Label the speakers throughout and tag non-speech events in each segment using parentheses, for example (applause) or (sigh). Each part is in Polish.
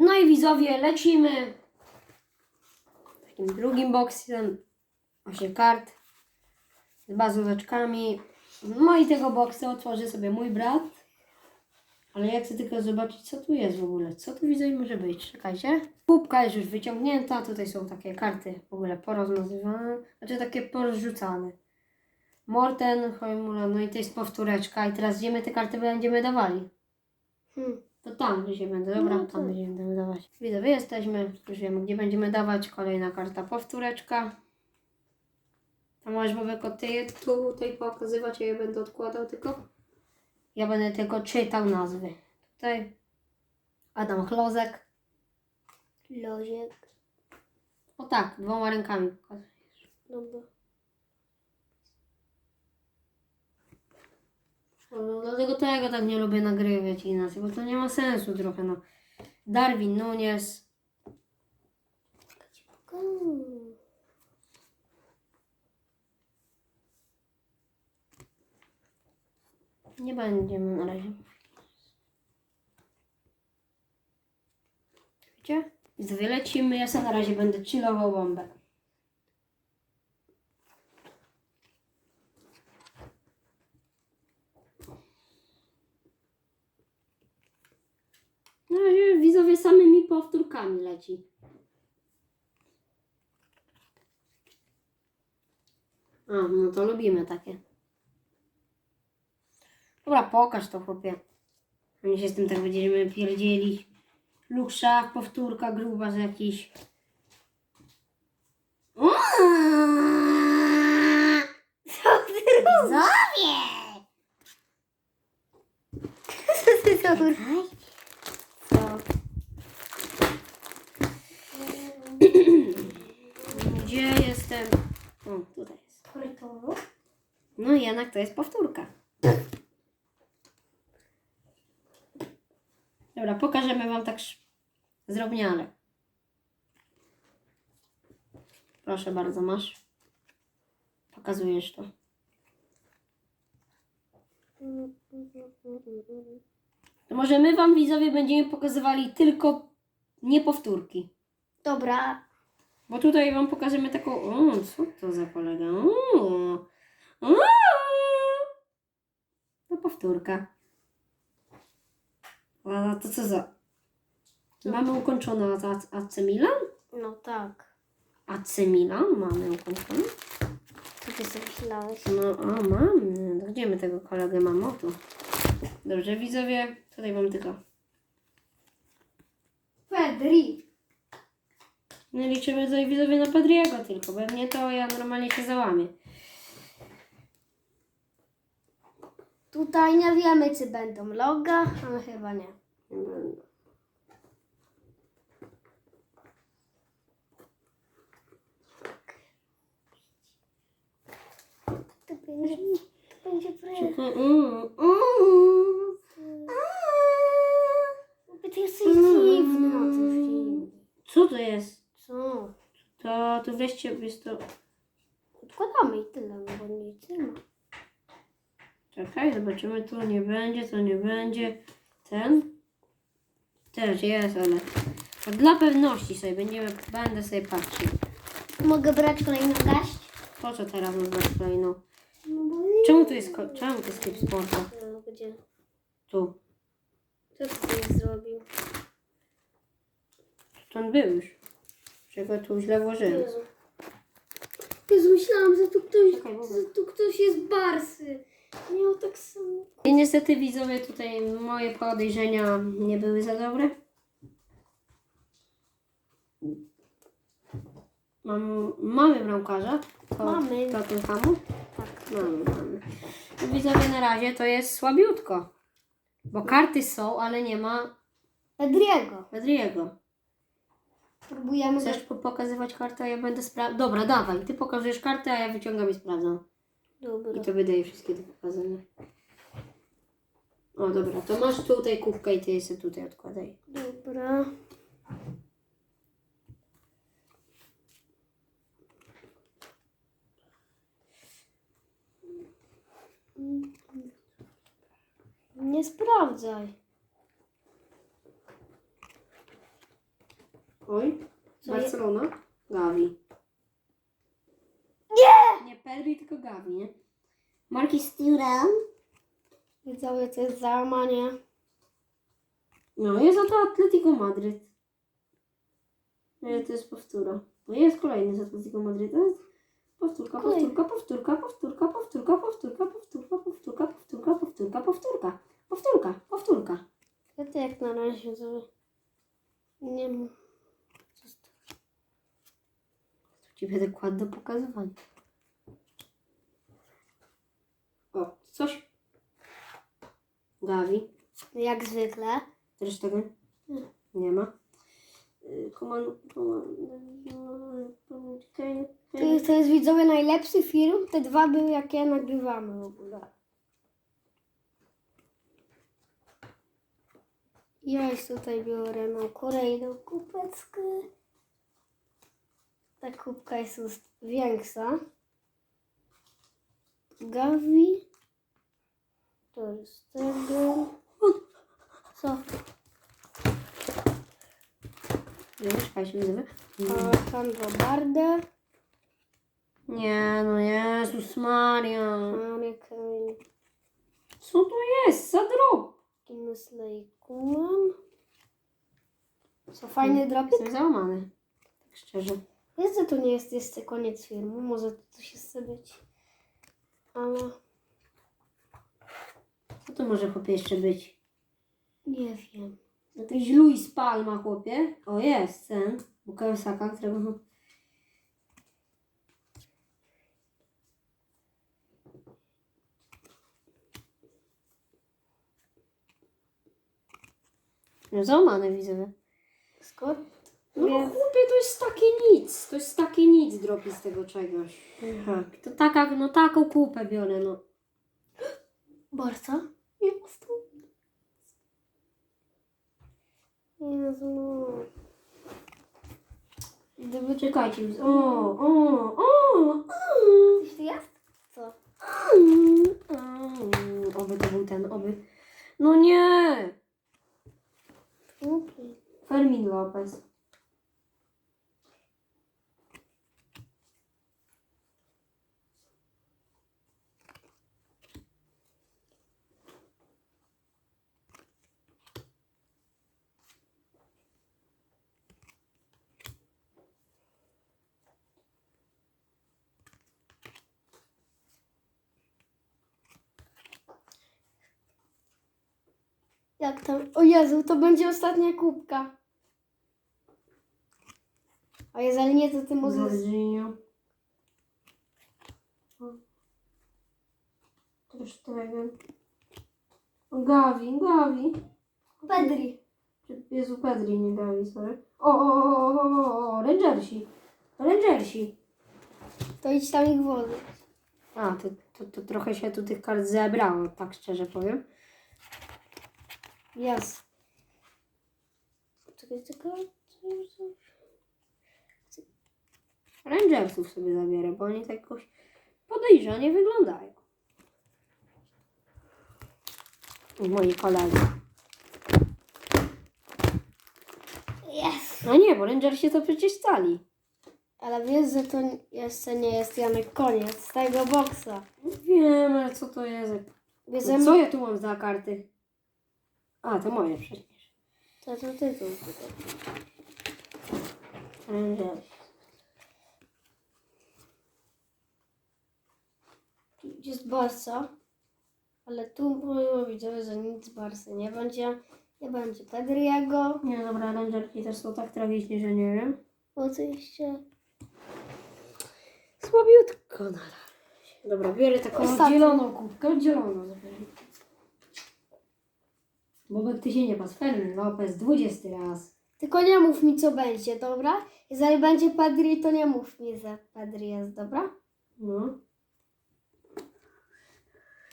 Speaker 1: No i widzowie, lecimy takim drugim boksem. Osiem kart z bazóweczkami. No i tego boksa otworzy sobie mój brat. Ale ja chcę tylko zobaczyć, co tu jest w ogóle. Co tu widzę może być. Czekajcie. Kubka jest już wyciągnięta. Tutaj są takie karty w ogóle porozmazywane. Znaczy takie porozrzucane. Morten, Hojmula, no i to jest powtóreczka. I teraz gdzie my te karty będziemy dawali?
Speaker 2: Hmm.
Speaker 1: To tam gdzie będę, dobra,
Speaker 2: No
Speaker 1: tam
Speaker 2: to-
Speaker 1: będziemy dawać. Widzowie jesteśmy, już wiemy gdzie będziemy dawać. Kolejna karta powtóreczka. To możesz Bobeko ty tutaj pokazywać, a ja będę odkładał tylko. Ja będę tylko czytał nazwy. Tutaj Adam Chlozek.
Speaker 2: Loziek.
Speaker 1: O tak, dwoma rękami pokazujesz.
Speaker 2: Dobra.
Speaker 1: No, dlatego tego tak nie lubię nagrywać inaczej, bo to nie ma sensu trochę, no. Darwin Nunes. Nie będziemy na razie. Widzicie? Widzowie, lecimy. Ja sobie na razie będę chillował bombę. Na razie widzowie samymi powtórkami leci. A, no to lubimy takie. Dobra, pokaż to chłopie. Oni się z tym tak będziemy pierdzieli. Lukrzak, powtórka, grubas jakiś.
Speaker 2: Co ty robisz? Co ty robisz? Co?
Speaker 1: Gdzie jestem? O, tutaj jest.
Speaker 2: Korytarzu?
Speaker 1: No i jednak to jest powtórka. Dobra, pokażemy wam tak zdrobniale. Proszę bardzo, masz. Pokazujesz to. To może my wam widzowie będziemy pokazywali tylko niepowtórki.
Speaker 2: Dobra.
Speaker 1: Bo tutaj wam pokażemy taką. O, co to za kolega? O, o, to powtórka. A to co za. Mamy ukończone AC Milan?
Speaker 2: No tak.
Speaker 1: AC Milan mamy ukończone?
Speaker 2: Co ty sobie myślałeś?
Speaker 1: No, a mamy. Gdzie my tego kolegę mamy? O tu. Dobrze, widzowie, tutaj mam tylko.
Speaker 2: Pedri.
Speaker 1: Nie liczymy tutaj widzowie na Pedriego tylko, bo jak nie to ja normalnie się załamię.
Speaker 2: Tutaj nie wiemy, czy będą loga, ale chyba nie.
Speaker 1: Nie będę.
Speaker 2: To będzie, to będzie prezent.
Speaker 1: Mm, mm,
Speaker 2: na tym filmie.
Speaker 1: Co to jest?
Speaker 2: Co?
Speaker 1: To, to weźcie, jest to...
Speaker 2: Odkładamy i tyle, no bo nic nie ma.
Speaker 1: Czekaj, zobaczymy, tu nie będzie, to nie będzie. Ten? Też jest, ale... to Dla pewności sobie będziemy, będę sobie patrzył.
Speaker 2: Mogę brać kolejną gaść?
Speaker 1: Po co teraz mam brać kolejną?
Speaker 2: No bo
Speaker 1: Czemu tu jest, ko- czemu to jest klip sporta?
Speaker 2: No, gdzie?
Speaker 1: Tu.
Speaker 2: Co ty zrobił?
Speaker 1: To on był już. Czego tu źle włożyłem.
Speaker 2: Jezu. Jezu, myślałam, że tu ktoś,
Speaker 1: Czekaj,
Speaker 2: że tu ktoś jest barsy. Miał tak samo.
Speaker 1: I niestety widzowie tutaj moje podejrzenia nie były za dobre. Mam, mamy bramkarza. To,
Speaker 2: Mamy.
Speaker 1: Tottenhamu.
Speaker 2: Tak.
Speaker 1: Mamy, mamy. I widzowie na razie to jest słabiutko. Bo karty są, ale nie ma
Speaker 2: Pedriego.
Speaker 1: Pedriego.
Speaker 2: Próbujemy
Speaker 1: Chcesz po- pokazywać kartę, a ja będę sprawdzał. Dobra, dawaj. Ty pokazujesz kartę, a ja wyciągam i sprawdzam.
Speaker 2: Dobra.
Speaker 1: I to wydaje wszystkie do pokazania. O, dobra, to masz tutaj kubkę i ty sobie tutaj odkładaj.
Speaker 2: Dobra. Nie sprawdzaj.
Speaker 1: Oj,
Speaker 2: Co
Speaker 1: Barcelona. Gavi. Nie! Nie Pedri, tylko Gavi, nie? Marquis Thuram.
Speaker 2: Widzowie, to jest załamanie.
Speaker 1: No, jest to Atletico Madryt. Nie, to jest powtóra. No jest kolejny z Atletico Madryt. To jest powtórka, powtórka, powtórka, powtórka, powtórka, powtórka, powtórka, powtórka, powtórka, powtórka, powtórka, powtórka, powtórka.
Speaker 2: Ja to jak na razie widzowie. Nie wiem. Co z tym?
Speaker 1: Tu ci będę kładł do pokazywania. O, coś. Gavi.
Speaker 2: Jak zwykle.
Speaker 1: Też tego
Speaker 2: Nie.
Speaker 1: nie ma. Y, Koman, koman, Kane,
Speaker 2: To jest, to jest widzowie najlepszy film. Te dwa były jakie nagrywamy w ogóle. Ja już tutaj biorę no kolejną kubeczkę. Ta kubka jest już większa. Gavi. To jest tego. Co?
Speaker 1: Nie, czekajcie, widzę.
Speaker 2: Alejandro Barde.
Speaker 1: Nie, no Jezus Maria.
Speaker 2: Harry Kane.
Speaker 1: Co to jest za drop?
Speaker 2: Kinsley Kuman. Co fajny drop.
Speaker 1: Jestem załamany. Tak szczerze.
Speaker 2: Wiesz, że to nie jest jeszcze koniec filmu. Może to coś jeszcze być. Ale
Speaker 1: Co to może chłopie jeszcze być?
Speaker 2: nie wiem.
Speaker 1: Jakiś Luis Palma, chłopie. O, jest ten. Bukayo Saka, którego... No załamany widzę.
Speaker 2: Skąd?
Speaker 1: No
Speaker 2: Wiem.
Speaker 1: chłopie, to jest takie nic. To jest takie nic dropi z tego czegoś. Tak. To taka, no taką kupę biorę, no.
Speaker 2: Barca? Jest tu. Jezu. Gdyby
Speaker 1: Czekajcie. O, o, o, o.
Speaker 2: Tu jest? Co?
Speaker 1: Mm, Oby to był ten, oby. No nie! Fermin Lopez.
Speaker 2: Jak tam? O Jezu, to będzie ostatnia kubka. A jeżeli nie, to ty możesz...
Speaker 1: Jorginho. Też tego. Gavi, Gavi.
Speaker 2: Pedri.
Speaker 1: Jezu, Pedri, nie Gavi, sorry. O, o, o, o, o, o, Rangersi. Rangersi.
Speaker 2: To idź tam ich wody.
Speaker 1: A, to, to, to trochę się tu tych kart zebrało, tak szczerze powiem.
Speaker 2: Jest. Czekaj, czekaj.
Speaker 1: Rangersów sobie zabierę, bo oni tak jakoś podejrzanie wyglądają. Moi koledzy.
Speaker 2: Jest.
Speaker 1: No nie, bo Rangersi to przecież stali.
Speaker 2: Ale wiesz, że to jeszcze nie jest Janek koniec tego boksa.
Speaker 1: Wiem, ale co to jest?
Speaker 2: Bierzemy...
Speaker 1: Co ja tu mam za karty? A, to moje przecież.
Speaker 2: To to tytuł.
Speaker 1: Rangers.
Speaker 2: Tu jest Barca. Ale tu mówią widzowie, że nic z Barcy nie będzie. Nie będzie Pedriego.
Speaker 1: Nie, dobra, Rangerki też są tak tragicznie, że nie wiem.
Speaker 2: Oczywiście.
Speaker 1: Słabiutko nadal. Dobra, biorę taką
Speaker 2: Ostatni.
Speaker 1: oddzieloną kubkę, oddzieloną zupełnie. Bobek, ty się nie pas. Lopez, 20 raz.
Speaker 2: Tylko nie mów mi, co będzie, dobra? Jeżeli będzie Pedri, to nie mów mi, że Pedri jest, dobra?
Speaker 1: No.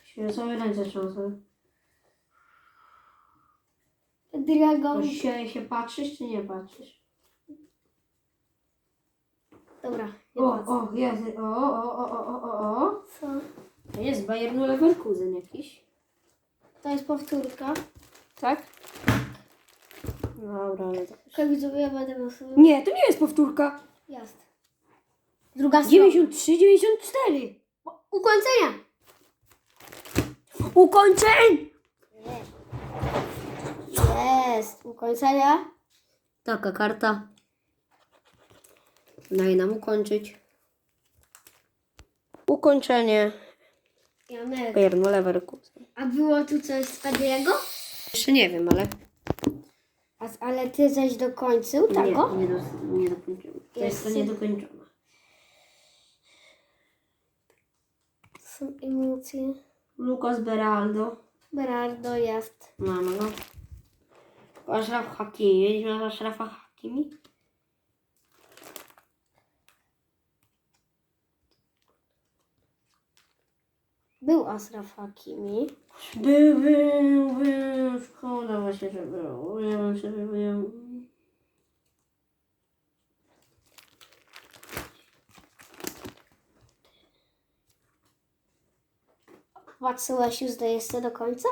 Speaker 1: Świecowe ręce trząsą.
Speaker 2: Pedriego.
Speaker 1: To się, się patrzysz, czy nie patrzysz?
Speaker 2: Dobra, nie
Speaker 1: O,
Speaker 2: patrzę.
Speaker 1: o, jest, o, o, o, o, o, o, o.
Speaker 2: Co?
Speaker 1: To jest Bayernu Leverkusen jakiś.
Speaker 2: To jest powtórka.
Speaker 1: Tak?
Speaker 2: Dobra, ale to... Okej, widzowie, ja będę głosował.
Speaker 1: Nie, to nie jest powtórka.
Speaker 2: Jest. Druga strona.
Speaker 1: 93, 94.
Speaker 2: Ukończenia.
Speaker 1: Ukończeń!
Speaker 2: Jest. Ukończenia.
Speaker 1: Taka karta. Daje nam ukończyć. Ukończenie.
Speaker 2: Janek.
Speaker 1: Leverkusen.
Speaker 2: A było tu coś z Pedriego?
Speaker 1: Jeszcze nie wiem, ale...
Speaker 2: A, ale ty zaś dokończył tego?
Speaker 1: Nie, nie, do, nie dokończyłem. To jest to niedokończone.
Speaker 2: Są emocje.
Speaker 1: Lucas Beraldo.
Speaker 2: Berardo jest.
Speaker 1: Mamy go. Ashraf Hakimi. Widzieliśmy Ashrafa Hakimi?
Speaker 2: Był Asraf Hakimi.
Speaker 1: Był, był, był. Szkoda właśnie, że był. Ja bym sobie był.
Speaker 2: Patrzyłeś już do jeszcze do końca?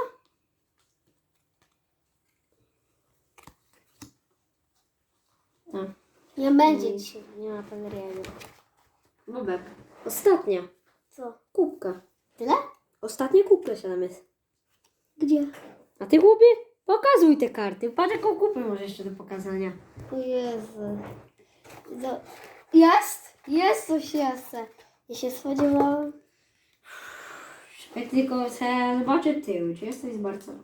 Speaker 1: Tak.
Speaker 2: Nie będzie dzisiaj. Nie ma Pedriego.
Speaker 1: Bobek. Ostatnia.
Speaker 2: Co?
Speaker 1: Kubka.
Speaker 2: Tyle?
Speaker 1: Ostatnia kubka się tam jest.
Speaker 2: Gdzie?
Speaker 1: A ty chłopie? Pokazuj te karty. Patrz jaką kupę masz jeszcze do pokazania.
Speaker 2: O Jezu. Do... Jest? Jest coś jeszcze. Ja się spodziewałam.
Speaker 1: Ja tylko chcę zobaczyć tył. Czy jesteś z Barcelony?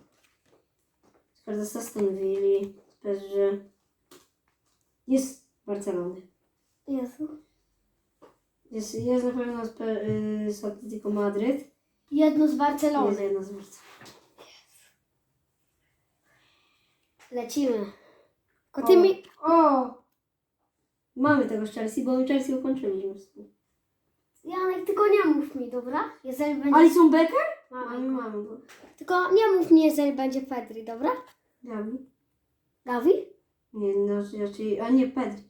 Speaker 1: Sprawdzę z Aston Villa. Z PSG. Jest Barcelony.
Speaker 2: Jezu.
Speaker 1: Jest, jest na pewno z, Pe- y, z Atletico Madryt.
Speaker 2: Jedno z
Speaker 1: Jest
Speaker 2: Barcelony.
Speaker 1: jedna z Barcelony.
Speaker 2: Lecimy. Tylko ty mi...
Speaker 1: O! Mamy tego z Chelsea, bo my Chelsea ukończyliśmy.
Speaker 2: Janek, tylko nie mów mi, dobra? Jeżeli będzie...
Speaker 1: Alison Becker?
Speaker 2: Mamy
Speaker 1: Mamy,
Speaker 2: go.
Speaker 1: mamy go.
Speaker 2: Tylko nie mów mi, jeżeli będzie Pedri, dobra?
Speaker 1: Gavi?
Speaker 2: Gavi?
Speaker 1: Nie, no raczej, a nie Pedri.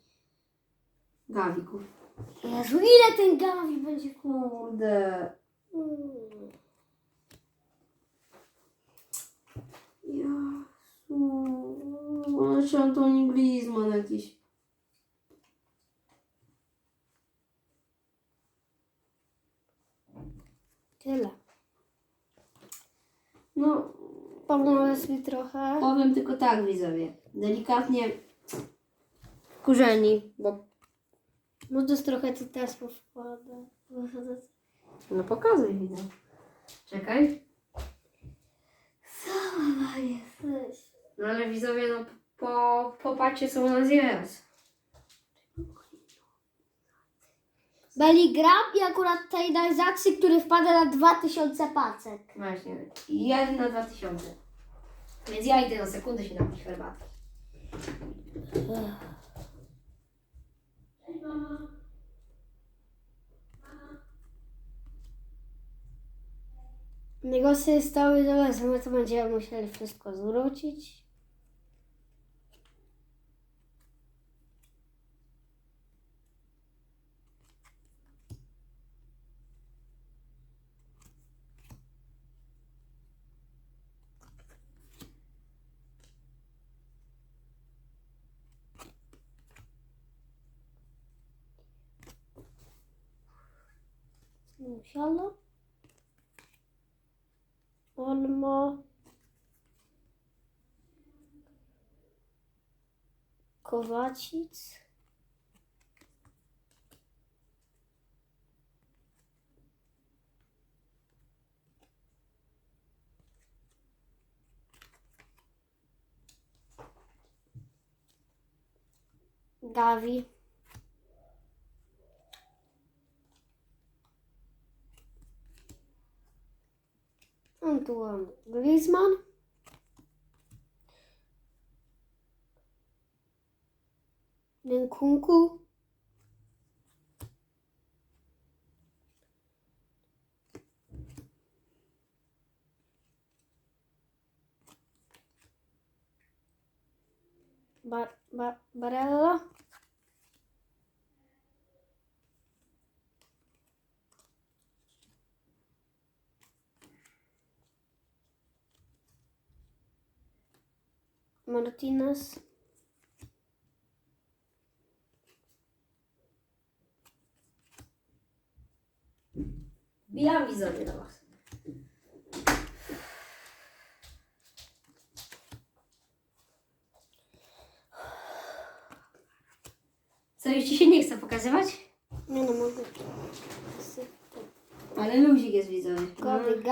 Speaker 1: Gavi, kur.
Speaker 2: Jezu, ile ten Gavi będzie kurde. Mm.
Speaker 1: Jasu. Ale czy Antoni Griezmann jakiś.
Speaker 2: Tyle.
Speaker 1: No,
Speaker 2: Pomóż mi trochę.
Speaker 1: powiem tylko tak, widzowie. Delikatnie kurzeni, bo...
Speaker 2: Może trochę ci też powkłada. (laughs)
Speaker 1: No pokazuj, widzę. Czekaj.
Speaker 2: Co jesteś?
Speaker 1: No ale widzowie, no po, popatrzcie co u nas jest.
Speaker 2: Bellingham i akurat tej najzacji, który wpada na 2000 pacek.
Speaker 1: Właśnie. Jeden na dwa tysiące. Więc ja idę na sekundę się napić herbatki.
Speaker 2: Negocje jest cały zaraz, my to będziemy musieli wszystko zwrócić. Musiało. Olmo. Kowacic. Gavi. Антуан Грізман. Ненкунку. Бар, бар, барелла. Martinez.
Speaker 1: Bijam widzowie do Was. Co, już Ci się nie chce pokazywać?
Speaker 2: Nie no, mogę.
Speaker 1: Ale luzik jest widzowie.
Speaker 2: Kody.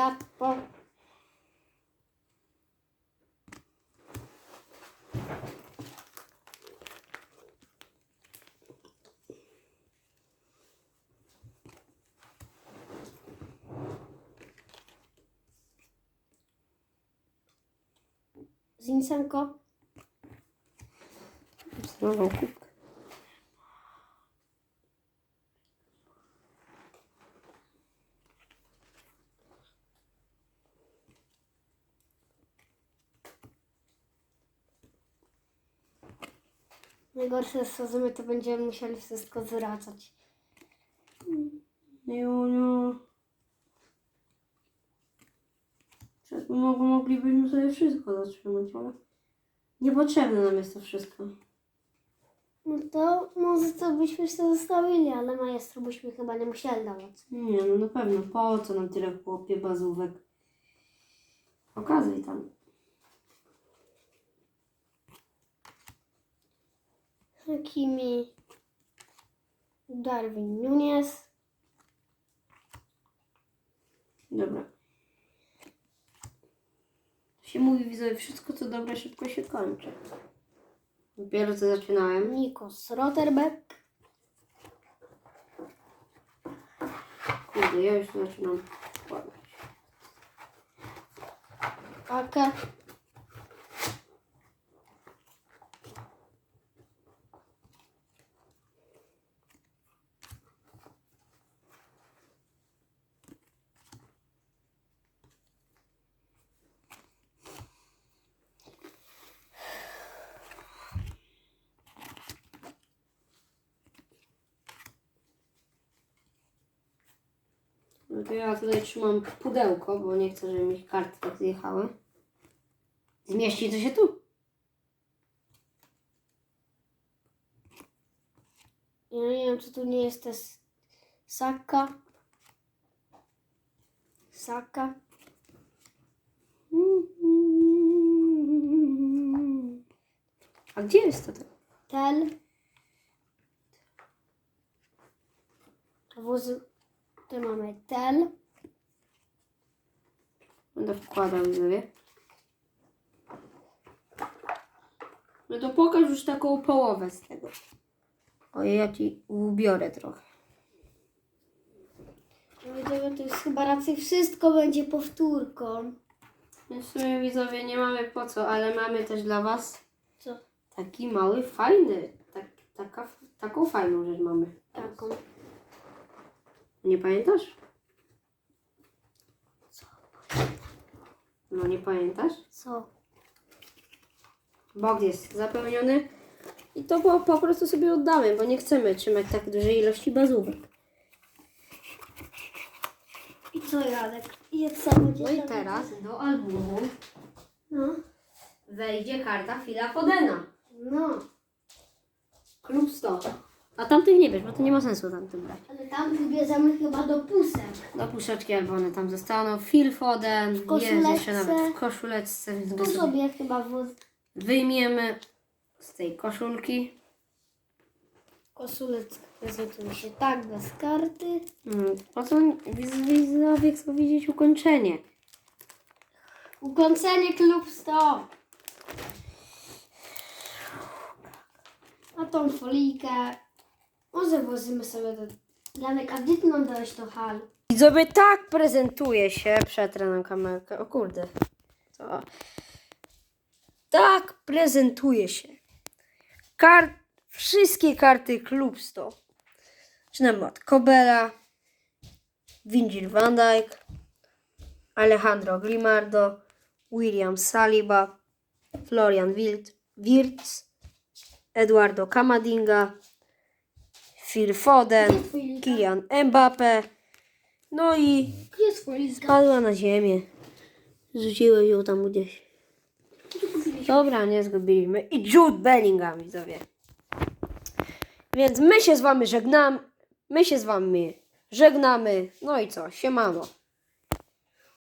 Speaker 2: Zinsenko.
Speaker 1: Nową kubkę.
Speaker 2: Najgorsze jest to, będziemy musieli wszystko zwracać.
Speaker 1: Juniu. Przecież moglibyśmy sobie wszystko zatrzymać, ale niepotrzebne nam jest to wszystko.
Speaker 2: No to może co byśmy sobie zostawili, ale majestro byśmy chyba nie musieli dawać.
Speaker 1: Nie, no na pewno. Po co nam tyle chłopie bazówek? Pokazuj tam.
Speaker 2: Hakimi, Darwin Nunes.
Speaker 1: Dobra. Się mówi widzowie, wszystko co dobre szybko się kończy. Dopiero co zaczynałem.
Speaker 2: Nikos Rotterbeck,
Speaker 1: Kurde, ja już zaczynam kładać.
Speaker 2: Ake,
Speaker 1: No to ja tutaj trzymam pudełko, bo nie chcę, żeby mi karty tak zjechały. Zmieści to się tu.
Speaker 2: ja nie wiem czy tu nie jest też Saka. Saka.
Speaker 1: A gdzie jest to?
Speaker 2: Tel. Wozy, tu mamy Tel.
Speaker 1: Będę wkładał widzowie. No to pokaż już taką połowę z tego. Ojej, ja ci ubiorę trochę.
Speaker 2: No Widzowie, to jest chyba raczej wszystko będzie powtórką.
Speaker 1: Więc w sumie widzowie nie mamy po co, ale mamy też dla was
Speaker 2: Co?
Speaker 1: taki mały, fajny. Tak, taka, taką fajną rzecz mamy.
Speaker 2: Taką.
Speaker 1: Nie pamiętasz? No nie pamiętasz?
Speaker 2: Co?
Speaker 1: Box jest zapełniony i to po, po prostu sobie oddamy, bo nie chcemy trzymać tak dużej ilości bazówek.
Speaker 2: I co? I co będzie?
Speaker 1: No i teraz do albumu
Speaker 2: No.
Speaker 1: wejdzie karta Fila Fodena.
Speaker 2: No.
Speaker 1: Klub 100. A tamtych nie wiesz, bo to nie ma sensu tamtym brać.
Speaker 2: Ale tam wybierzemy chyba do pusek.
Speaker 1: Do puszeczki albo one tam zostaną. Phil Foden jest
Speaker 2: koszuleczce.
Speaker 1: jeszcze nawet w koszuleczce, więc go
Speaker 2: Tu
Speaker 1: sobie
Speaker 2: sobie chyba woz...
Speaker 1: wyjmiemy z tej koszulki.
Speaker 2: koszulec prezentuje się tak, bez karty.
Speaker 1: Mm, Po co widzowie chcą widzieć ukończenie?
Speaker 2: Ukończenie klub 100. A tą folijkę włożymy sobie do... Janek, a gdzie ty nam dałeś to hal?
Speaker 1: Widzowie, tak prezentuje się. Przetrę nam kamerkę. O kurde. To. Tak prezentuje się. Kart, wszystkie karty Klub 100. Zaczynamy od Kobela, Virgil van Dijk, Alejandro Grimaldo, William Saliba, Florian Wild, Wirtz, Eduardo Camadinga, Phil Foden, Kylian Mbappe, no i? Spadła na ziemię. Rzuciłem ją tam gdzieś. Dobra, nie zgubiliśmy. I Jude Bellingham, widzowie. Więc my się z wami żegnamy. My się z wami żegnamy. No i co? Siemano.